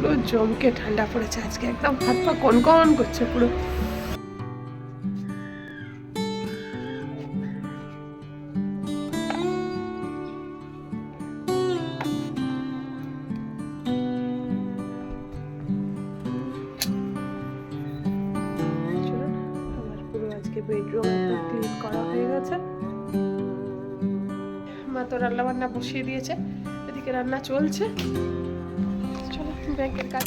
পুরো জমকে ঠান্ডা পড়েছে আজকে, একদম হাত পা কনকন করছে পুরো। মা তো রান্না বান্না বসিয়ে দিয়েছে, এদিকে রান্না চলছে। চলো ব্যাংকের কাজ।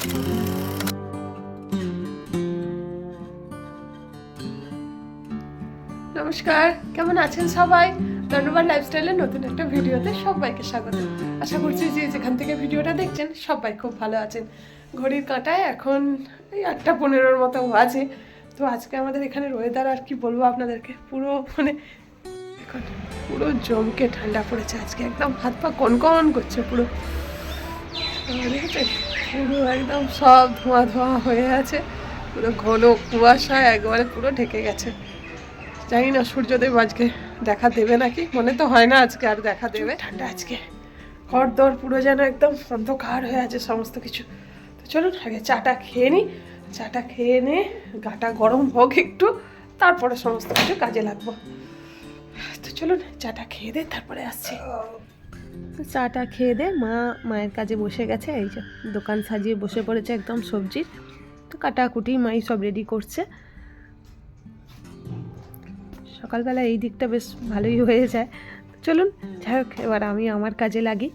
নমস্কার, কেমন আছেন সবাই? ধন্যবাদ লাইফস্টাইলের নতুন একটা ভিডিওতে সবাইকে স্বাগত। আশা করছি যে যেখান থেকে ভিডিওটা দেখছেন, সবাই খুব ভালো আছেন। ঘড়ির কাঁটায় এখন এই আটটা পনেরোর মতো বাজে। তো আজকে আমাদের এখানে ওয়েদার আর কি বলব আপনাদেরকে? পুরো মানে পুরো জমকে ঠান্ডা পড়েছে। আজকে একদম হাত পা কনকন করছে পুরো। পুরো একদম সব ধোঁয়া ধোঁয়া হয়ে আছে। পুরো ঘন কুয়াশা একবারে পুরো ঢেকে গেছে। জানি না সূর্যদেব আজকে দেখা দেবে নাকি? মনে তো হয় না আজকে আর দেখা দেবে। ঠান্ডা আজকে। ঘর দর পুরো যেন একদম অন্ধকার হয়ে আছে সমস্ত কিছু। তো চলুন আগে চাটা খেয়ে নিই চাটা খেয়ে নে গাটা গরম হোক একটু তারপরে সমস্ত কিছু কাজে লাগবো। তো চলুন চাটা খেয়ে দে তারপরে আসছি। চাটা খেয়ে দে, মা মায়ের কাজে বসে গেছে, এই যে দোকান সাজিয়ে বসে পড়েছে একদম সবজির। তো কাটাকুটি মাই সব রেডি করছে। সকালবেলা এই দিকটা বেশ ভালোই হয়ে যায়। চলুন, যাই হোক, এবার আমি আমার কাজে লাগি।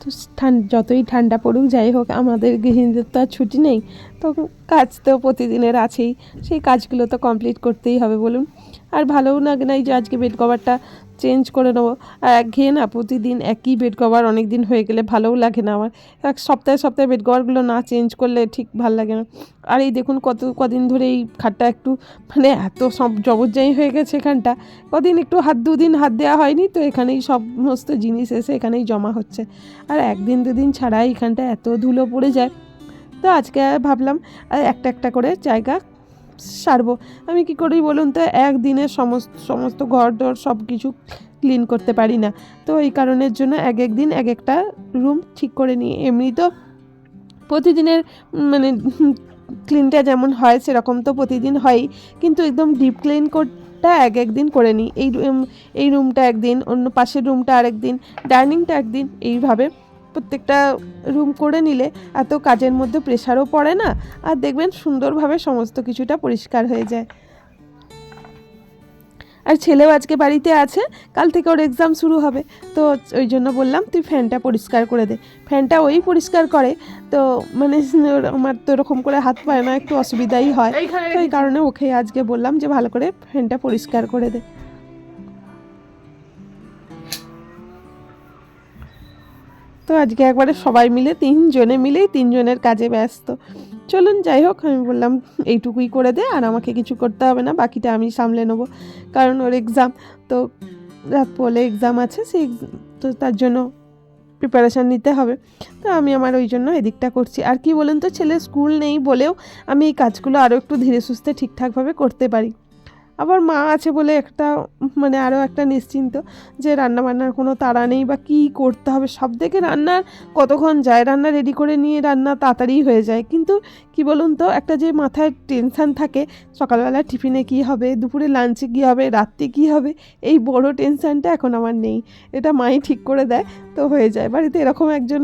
তো যতই ঠান্ডা পড়ুক, যাই হোক, আমাদের গৃহিণীদের তো আর ছুটি নেই। তো কাজ তো প্রতিদিনের আছেই, সেই কাজগুলো তো কমপ্লিট করতেই হবে, বলুন। আর ভালোও লাগে না এই যে আজকে বেড কভারটা চেঞ্জ করে নেব। আর একঘেয়ে না প্রতিদিন একই বেড কভার অনেক দিন হয়ে গেলে ভালোও লাগে না আমার। এক সপ্তাহে সপ্তাহে বেড কভারগুলো না চেঞ্জ করলে ঠিক ভালো লাগে না। আর এই দেখুন কত, কদিন ধরে এই খাটটা একটু মানে এত সব জবরজাই হয়ে গেছে এখানটা। কদিন একটু হাত, দুদিন হাত দেওয়া হয়নি তো এখানেই সমস্ত জিনিস এসে এখানেই জমা হচ্ছে। আর একদিন, দুদিন ছাড়া এখানটা এত ধুলো পড়ে যায়। তো আজকে ভাবলাম একটা একটা করে জায়গা সারবো। আমি কি করি বলুন তো, একদিনে সমস্ত সমস্ত ঘর দর সব কিছু ক্লিন করতে পারি না। তো এই কারণের জন্য এক এক দিন এক একটা রুম ঠিক করে নিই। এমনি তো প্রতিদিনের মানে ক্লিনটা যেমন হয় সেরকম তো প্রতিদিন হয়ই। কিন্তু একদম ডিপ ক্লিন করটা এক এক দিন করে নিই। এই এই রুমটা একদিন, অন্য পাশের রুমটা আরেক দিন ডাইনিংটা একদিন, এইভাবে প্রত্যেকটা রুম করে নিলে এত কাজের মধ্যে প্রেশারও পড়ে না আর দেখবেন সুন্দরভাবে সমস্ত কিছুটা পরিষ্কার হয়ে যায়। আর ছেলেও আজকে বাড়িতে আছে কাল থেকে ওর এক্সাম শুরু হবে তো ওই জন্য বললাম তুই ফ্যানটা পরিষ্কার করে দে। ফ্যানটা ওই পরিষ্কার করে তো মানে আমার তো এরকম করে হাত পায় না একটু অসুবিধাই হয়। তো এই কারণে ওকে আজকে বললাম যে ভালো করে ফ্যানটা পরিষ্কার করে দে। তো আজকে একবারে সবাই মিলে, তিনজনে মিলেই তিনজনের কাজে ব্যস্ত। চলুন, যাই হোক, আমি বললাম এইটুকুই করে দে, আর আমাকে কিছু করতে হবে না, বাকিটা আমি সামলে নেব, কারণ ওর এক্সাম তো রাত পরে এক্সাম আছে, সেই তো তার জন্য প্রিপারেশান নিতে হবে। তো আমি আমার ওই জন্য এদিকটা করছি। আর কি বলুন তো, ছেলে স্কুল নেই বলেও আমি এই কাজগুলো আরও একটু ধীরে সুস্থে ঠিকঠাকভাবে করতে পারি। আবার মা আছে বলে একটা মানে আরও একটা নিশ্চিন্ত যে রান্না বান্নার কোনো তাড়া নেই বা কী করতে হবে। সব থেকে রান্নার কতক্ষণ যায়, রান্না রেডি করে নিয়ে রান্না তাড়াতাড়ি হয়ে যায়। কিন্তু কি বলুন তো, একটা যে মাথায় টেনশান থাকে, সকালবেলা টিফিনে কী হবে, দুপুরে লাঞ্চে কী হবে, রাত্রে কী হবে, এই বড় টেনশানটা এখন আমার নেই। এটা মাই ঠিক করে দেয়, তো হয়ে যায়। বাড়িতে এরকম একজন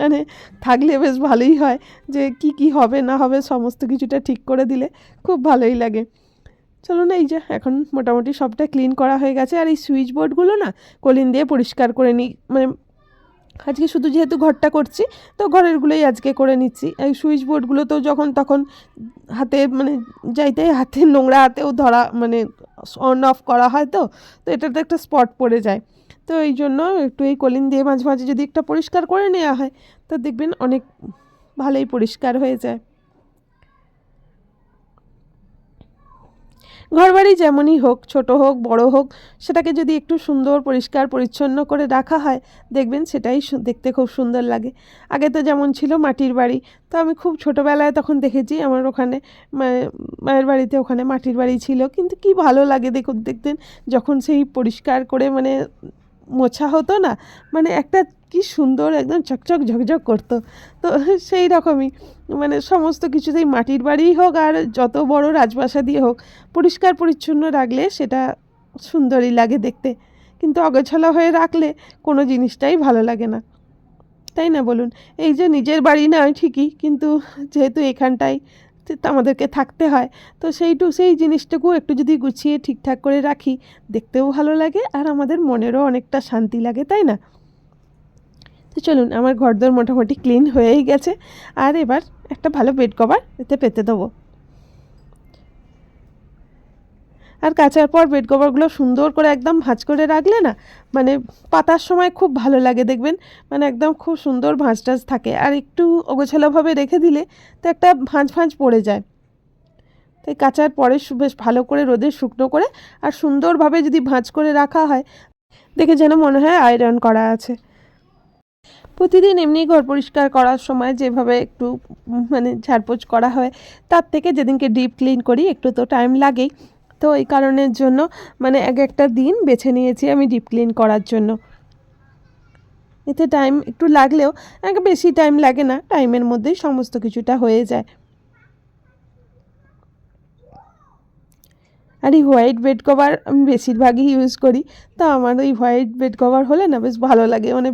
মানে থাকলে বেশ ভালোই হয় যে কি কি হবে, না হবে, সমস্ত কিছুটা ঠিক করে দিলে খুব ভালোই লাগে। চলো না এই যে, এখন মোটামুটি সবটা ক্লিন করা হয়ে গেছে। আর এই সুইচ বোর্ডগুলো না কলিন দিয়ে পরিষ্কার করে নিই। মানে আজকে শুধু যেহেতু ঘরটা করছি, তো ঘরেরগুলোই আজকে করে নিচ্ছি। এই সুইচ বোর্ডগুলো তো যখন তখন হাতে মানে যাইতে হাতে নোংরা হাতেও ধরা মানে অন অফ করা হয় তো তো এটাতে একটা স্পট পড়ে যায়। তো এই জন্য একটু এই কলিন দিয়ে মাঝে মাঝে যদি একটা পরিষ্কার করে নেওয়া হয়, তো দেখবেন অনেক ভালোই পরিষ্কার হয়ে যায়। ঘরবাড়ি যেমনই হোক, ছোট হোক, বড় হোক, সেটাকে যদি একটু সুন্দর, পরিষ্কার, পরিচ্ছন্ন করে রাখা হয়, দেখবেন সেটাই দেখতে খুব সুন্দর লাগে। আগে তো যেমন ছিল মাটির বাড়ি, তো আমি খুব ছোটোবেলায় তখন দেখেছি আমার ওখানে মায়ে- মায়ের বাড়িতে ওখানে মাটির বাড়ি ছিল, কিন্তু কি ভালো লাগে দেখুন দেখতেন যখন সেই পরিষ্কার করে মানে মোছা হতো না মানে একটা কি সুন্দর একদম চকচক ঝকঝক করতো। তো সেই রকমই মানে সমস্ত কিছুতেই মাটির বাড়িই হোক আর যত বড় রাজপ্রাসাদই হোক, পরিষ্কার পরিচ্ছন্ন রাখলে সেটা সুন্দরই লাগে দেখতে। কিন্তু অগোছালো হয়ে রাখলে কোনো জিনিসটাই ভালো লাগে না। তাই না বলুন? এই যে নিজের বাড়ি নয় ঠিকই, কিন্তু যেহেতু এখানটায় তো, আমাদেরকে থাকতে হয়, তো সেইটু সেই জিনিসটুকু একটু যদি গুছিয়ে ঠিকঠাক করে রাখি, দেখতেও ভালো লাগে আর আমাদের মনেরও অনেকটা শান্তি লাগে, তাই না? তো চলুন, আমার ঘরদোর মোটামুটি ক্লিন হয়েই গেছে। আর এবার একটা ভালো বেড কভার এতে পেতে দেবো। আর কাচার পর বেড কভারগুলো সুন্দর করে একদম ভাঁজ করে রাখলে না মানে পাতার সময় খুব ভালো লাগে দেখবেন। মানে একদম খুব সুন্দর ভাঁজ টাজ থাকে। আর একটু অগোছালোভাবে রেখে দিলে তো একটা ভাঁজ ভাঁজ পড়ে যায়। তাই কাচার পরে বেশ ভালো করে রোদে শুকনো করে আর সুন্দরভাবে যদি ভাঁজ করে রাখা হয়, দেখে যেন মনে হয় আয়রন করা আছে। প্রতিদিন এমনি ঘর পরিষ্কার করার সময় যেভাবে একটু মানে ঝাড়পোছ করা হয়, তার থেকে যেদিনকে ডিপ ক্লিন করি একটু তো টাইম লাগেই। তো এই কারণের জন্য মানে এক একটা দিন বেছে নিয়েছি আমি ডিপ ক্লিন করার জন্য। এতে টাইম একটু লাগলেও বেশি টাইম লাগে না টাইমের মধ্যেই সমস্ত কিছুটা হয়ে যায়। আর এই হোয়াইট বেড কভার আমি বেশিরভাগই ইউজ করি। তো আমার ওই হোয়াইট বেড কভার হলে না বেশ ভালো লাগে। মানে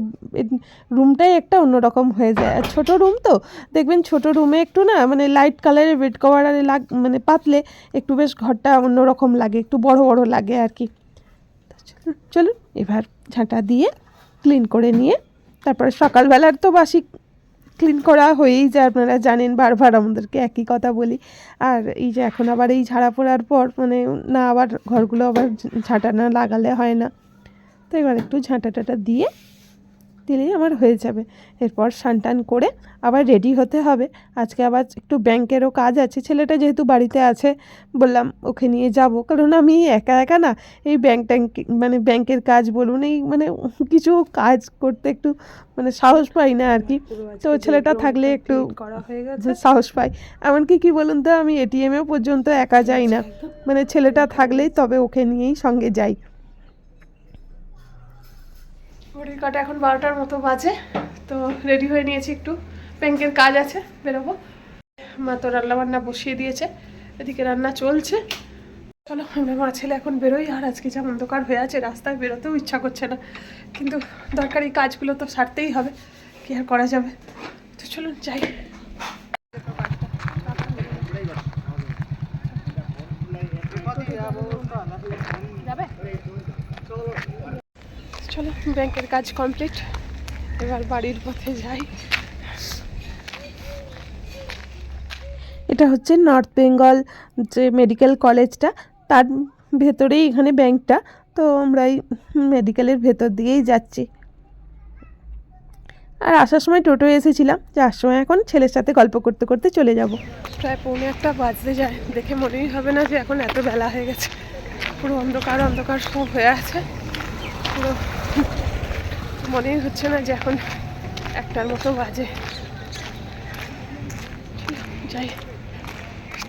রুমটাই একটা অন্যরকম হয়ে যায়। আর ছোটো রুম তো, দেখবেন ছোটো রুমে একটু না মানে লাইট কালারের বেড কভার আর লাগ মানে পাতলে একটু বেশ ঘরটা অন্যরকম লাগে, একটু বড় বড় লাগে আর কি চলুন- এবার ঝাঁটা দিয়ে ক্লিন করে নিয়ে, তারপরে সকালবেলার তো বাসি ক্লিন করা হয়েই যায়, আপনারা জানেন বারবার আমাদেরকে একই কথা বলি। আর এই যে এখন আবার এই ঝাড়া পড়ার পর মানে না আবার ঘরগুলো আবার ঝাঁটা না লাগালে হয় না। তো এবার একটু ঝাঁটা টাটা দিয়ে দিলেই আমার হয়ে যাবে। এরপর টান করে আবার রেডি হতে হবে। আজকে আবার একটু ব্যাংকেরও কাজ আছে। ছেলেটা যেহেতু বাড়িতে আছে বললাম ওকে নিয়ে যাব। কারণ আমি একা একা না এই ব্যাংক ট্যাঙ্ক মানে ব্যাংকের কাজ বলুন এই মানে কিছু কাজ করতে একটু মানে সাহস পাই না আর কি। তো ছেলেটা থাকলে একটু করা হয়ে গেছে। সাহস পাই। এমনকি কি বলুন তো আমি এটিএমেও পর্যন্ত একা যাই না। মানে ছেলেটা থাকলেই তবে ওকে নিয়েই সঙ্গে যাই। ঘড়ির কাটা এখন বারোটার মতো বাজে, তো রেডি হয়ে নিয়েছি একটু। ব্যাংকের কাজ আছে, বেরোবো। মা তো রান্না বান্না বসিয়ে দিয়েছে, এদিকে রান্না চলছে। চলো আমরা মা ছেলে এখন বেরোই, আর আজকে যা অন্ধকার হয়ে আছে, রাস্তায় বেরোতেও ইচ্ছা করছে না। কিন্তু দরকারি কাজগুলো তো সারতেই হবে, কি আর করা যাবে? তো চলুন, যাই। চলো, ব্যাংকের কাজ কমপ্লিট। এবার বাড়ির পথে যাই। এটা হচ্ছে নর্থ বেঙ্গল যে মেডিকেল কলেজটা, তার ভেতরেই এখানে ব্যাংকটা। তো আমরা এই মেডিকেলের ভেতর দিয়েই যাচ্ছি। আর আসার সময় টোটো এসেছিলাম যাওয়ার সময় এখন ছেলের সাথে গল্প করতে করতে চলে যাব। প্রায় পৌনে একটা বাজতে যায়। দেখে মনেই হবে না যে এখন এত বেলা হয়ে গেছে। পুরো অন্ধকার অন্ধকার সব হয়ে আছে। পুরো মনেই হচ্ছে না যে এখন একটার মতো বাজে। যাই,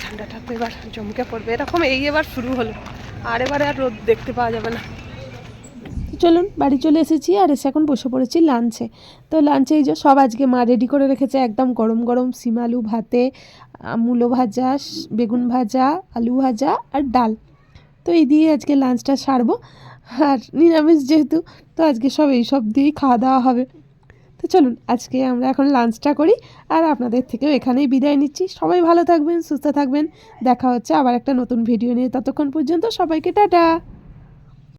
ঠান্ডাটা তো এবার জমকে পড়বে। এরকম এই এবার শুরু হলো। আর এবারে আর রোদ দেখতে পাওয়া যাবে না। চলুন, বাড়ি চলে এসেছি আর এসে এখন বসে পড়েছি লাঞ্চে। তো লাঞ্চে এই যে সব আজকে মা রেডি করে রেখেছে একদম গরম গরম সিম আলু ভাতে, মূলো ভাজা, বেগুন ভাজা, আলু ভাজা আর ডাল। তো এই দিয়ে আজকে লাঞ্চটা সারবো। আর নিরামিষ যেহেতু, তো আজকে সব এই সব দিয়েই খাওয়া দাওয়া হবে। তো চলুন, আজকে আমরা এখন লাঞ্চটা করি আর আপনাদের থেকেও এখানেই বিদায় নিচ্ছি। সবাই ভালো থাকবেন, সুস্থ থাকবেন। দেখা হচ্ছে আবার একটা নতুন ভিডিও নিয়ে। ততক্ষণ পর্যন্ত সবাইকে টাটা!